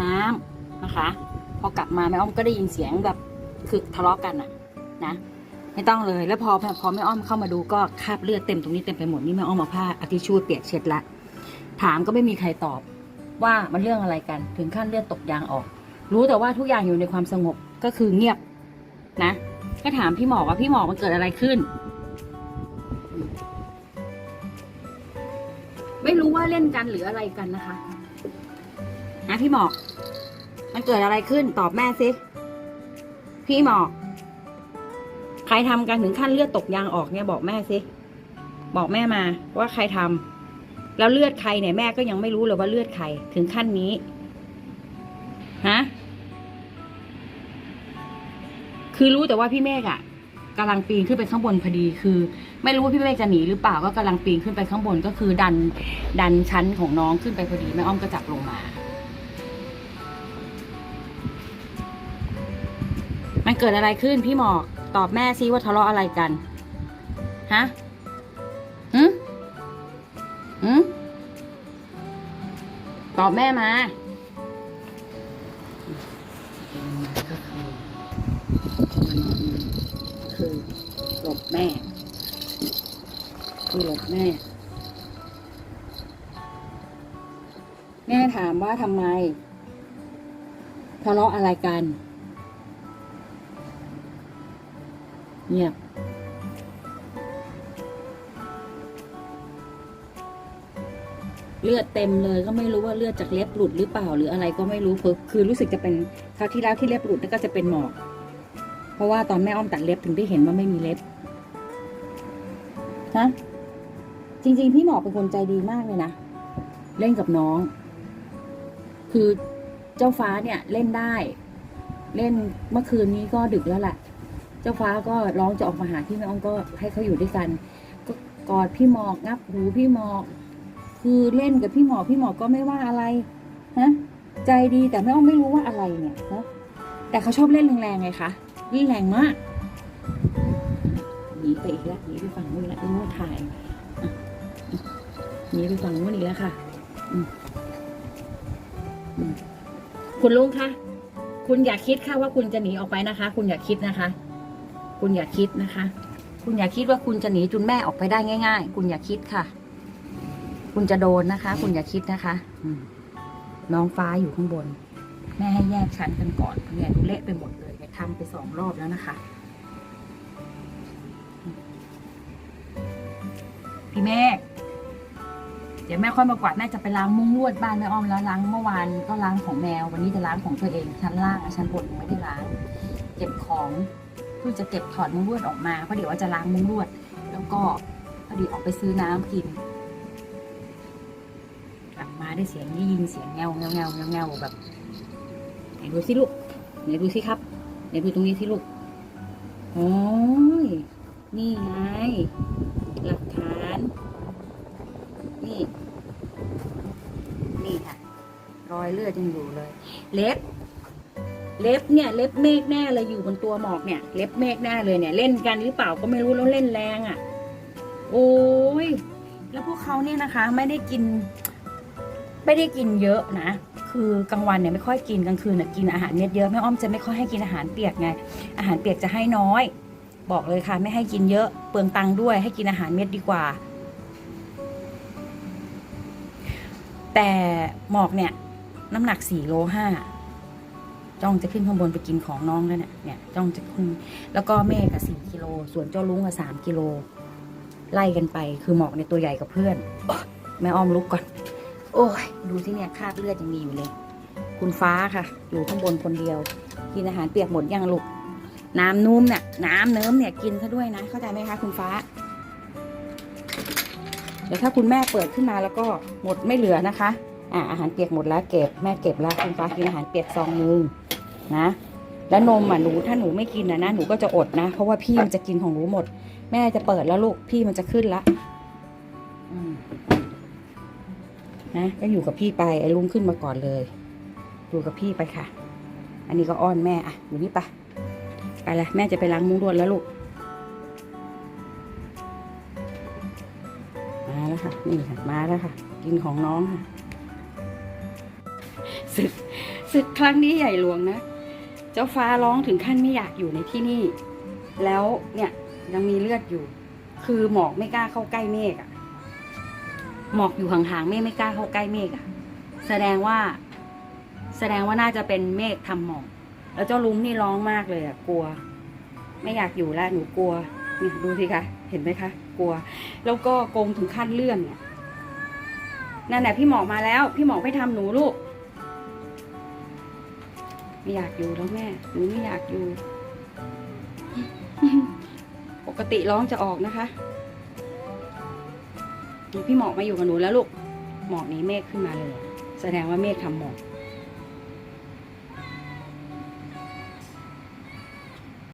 น้ำนะคะ พอกลับมาแม่อ้อมก็ได้ยินเสียงแบบคือทะเลาะกันอะนะไม่ต้องเลย แล้วพอพอแม่อ้อมเข้ามาดูก็คราบเลือดเต็มตรงนี้เต็มไปหมดนี่แม่อ้อมเอาผ้าอาทิชชู่เปียกเช็ดละ ถามก็ไม่มีใครตอบ ว่ามันเรื่องอะไรกันถึงขั้นเลือดตกยางออก รู้แต่ว่าทุกอย่างอยู่ในความสงบก็คือเงียบนะ ก็ถามพี่หมอว่าพี่หมอมันเกิดอะไรขึ้น ไม่รู้ว่าเล่นกันหรืออะไรกันนะคะ นะพี่หมอก มันเกิดอะไรขึ้นตอบแม่สิ พี่หมอก ใครทำกันถึงขั้นเลือดตกยางออกเนี่ยบอกแม่สิ บอกแม่มาว่าใครทำแล้วเลือดใครเนี่ยแม่ก็ยังไม่รู้เลยว่าเลือดใครถึงขั้นนี้ ฮะ คือรู้แต่ว่าพี่เมฆอะกำลังปีนขึ้นไปข้างบนพอดี คือ ไม่รู้ว่าพี่เมฆจะหนีหรือเปล่าก็กำลังปีนขึ้นไปข้างบนก็คือดันดันชั้นของน้องขึ้นไปพอดีแม่อ้อมก็จับลงมา เกิดอะไรขึ้นพี่หมอกตอบแม่ซิว่าทะเลาะอะไรกัน ฮะหืมหืมตอบแม่มา คือหลบแม่ คือหลบแม่ แม่ถามว่าทำไมทะเลาะอะไรกัน เงียบเลือดเต็มเลยก็ไม่รู้ว่าเลือดจากเล็บหลุดหรือเปล่าหรืออะไรก็ไม่รู้คือคือรู้สึกจะเป็นคราวที่แล้วที่เล็บหลุดนั่นก็จะเป็นหมอก เพราะว่าตอนแม่อ้อมตัดเล็บถึงได้เห็นว่าไม่มีเล็บฮะจริง ๆ พี่หมอกเป็นคนใจดีมากเลยนะเล่นกับน้อง คือเจ้าฟ้าเนี่ยเล่นได้ เล่นเมื่อคืนนี้ก็ดึกแล้วแหละ เจ้าฟ้าก็ร้องจะออกมาหาพี่แม่อ้อมก็ให้เขาอยู่ด้วยกัน ก็กอดพี่หมอกงับหูพี่หมอก คือเล่นกับพี่หมอกพี่หมอกก็ไม่ว่าอะไรฮะใจดีแต่แม่อ้อมไม่รู้ว่าอะไรเนี่ยฮะแต่เขาชอบเล่นแรงๆไงคะเล่นแรงมากหนีไปอีกแล้วหนีไปฝั่งนู้นแล้วไอ้นู้นถ่ายหนีไปฝั่งนู้นอีกแล้วค่ะคุณลุงคะ คุณอย่าคิดค่ะว่าคุณจะหนีออกไปนะคะ คุณอย่าคิดนะคะ คุณอย่าคิดนะคะ คุณอย่าคิดว่าคุณจะหนีจุนแม่ออกไปได้ง่าย ๆ คุณอย่าคิดค่ะ คุณจะโดนนะคะ คุณอย่าคิดนะคะน้องฟ้าอยู่ข้างบน แม่ให้แยกชั้นกันก่อนเนี่ยดูเละไปหมดเลยเนี่ยทำไปสองรอบแล้วนะคะ พี่เมฆเดี๋ยวแม่ค่อยมากวาดแม่จะไปล้างมุ้งลวดบ้านแม่อ้อมแล้วล้างเมื่อวานก็ล้างของแมว วันนี้จะล้างของตัวเองชั้นล่างอะชั้นบนไม่ได้ล้าง เก็บของ เพื่อจะเก็บถอดมุ้งลวดออกมาเพราะเดี๋ยวว่าจะล้างมุ้งลวด แล้วก็พอดีออกไปซื้อน้ำกินกลับมาได้เสียงได้ยินเสียงแงวแงวแงวแงวแงวแบบไหนดูสิลูกไหนดูสิครับไหนดูตรงนี้สิลูกโอ้ยนี่ไงหลักฐาน นี่ นี่ค่ะ รอยเลือดยังอยู่เลย เล็บ เล็บเนี่ยเล็บเมฆแน่เลยอยู่บนตัวหมอกเนี่ย เล็บเมฆแน่เลยเนี่ยเล่นกันหรือเปล่าก็ไม่รู้แล้วเล่นแรงอะ่ะ โอ้ยแล้วพวกเขาเนี่ยนะคะ ไม่ได้กิน ไม่ได้กินเยอะนะคือกลางวันเนี่ยไม่ค่อยกินกลางคืนน่ะกินอาหารเม็ดเยอะแม่อ้อมจะไม่ค่อยให้กินอาหารเปียกไงอาหารเปียกจะให้น้อย บอกเลยค่ะ ไม่ให้กินเยอะเปลืองตังค์ด้วย ให้กินอาหารเม็ดดีกว่า แต่หมอกเนี่ยน้ำหนักสี่โลห้า จ้องจะขึ้นข้างบนไปกินของน้องแล้วเนี่ยเนี่ยจ้องจะขึ้นแล้วก็เมฆอะสี่กิโลส่วนเจ้าลุงอะสามกิโลไล่กันไป คือหมอกในตัวใหญ่กับเพื่อนอแม่อ้อมลุกก่อน โอ้ยดูที่เนี่ยคราบเลือดยังมีอยู่เลย คุณฟ้าค่ะ อยู่ข้างบนคนเดียว กินอาหารเปียกหมดยังลูกน้ำนุ่มเนี่ยน้ำเนิ้มเนี่ยกินซะด้วยนะ เข้าใจไหมคะคุณฟ้า เดี๋ยวถ้าคุณแม่เปิดขึ้นมาแล้วก็หมดไม่เหลือนะคะ อ่าอาหารเปียกหมดแล้วเก็บแม่เก็บแล้วคุณฟ้ากินอาหารเปียกซองนึง นะแล้วนมอะหนูถ้าหนูไม่กินนะนะหนูก็จะอดนะ เพราะว่าพี่มันจะกินของหนูหมด แม่จะเปิดแล้วลูกพี่มันจะขึ้นละนะก็อยู่กับพี่ไปไอ้ลุงขึ้นมาก่อนเลยอยู่กับพี่ไปค่ะ อันนี้ก็อ้อนแม่อะอยู่นี่ไปะไปละแม่จะไปล้างมุ้งรวดแล้วลูกมาแล้วค่ะนี่ค่ะมาแล้วค่ะ กินของน้องค่ะศึกศึกครั้งนี้ใหญ่หลวงนะ เจ้าฟ้าร้องถึงขั้นไม่อยากอยู่ในที่นี่ แล้วเนี่ยยังมีเลือดอยู่ คือหมอกไม่กล้าเข้าใกล้เมฆอะหมอกอยู่ห่างๆเมฆไม่กล้าเข้าใกล้เมฆอะแสดงว่า แสดงว่าน่าจะเป็นเมฆทำหมอก แล้วเจ้าลุงนี่ร้องมากเลยอะกลัว ไม่อยากอยู่แล้วหนูกลัวนี่ดูสิคะเห็นไหมคะ กลัว แล้วก็โกงถึงขั้นเลื่อนเนี่ยนั่นแหละพี่หมอกมาแล้ว พี่หมอกไม่ทำหนูลูก ไม่อยากอยู่แล้วแม่ หนูไม่อยากอยู่ ปกติร้องจะออกนะคะนี่พี่หมอกมาอยู่กับหนูแล้วลูก หมอกนี้เมฆขึ้นมาเลย แสดงว่าเมฆทำหมอก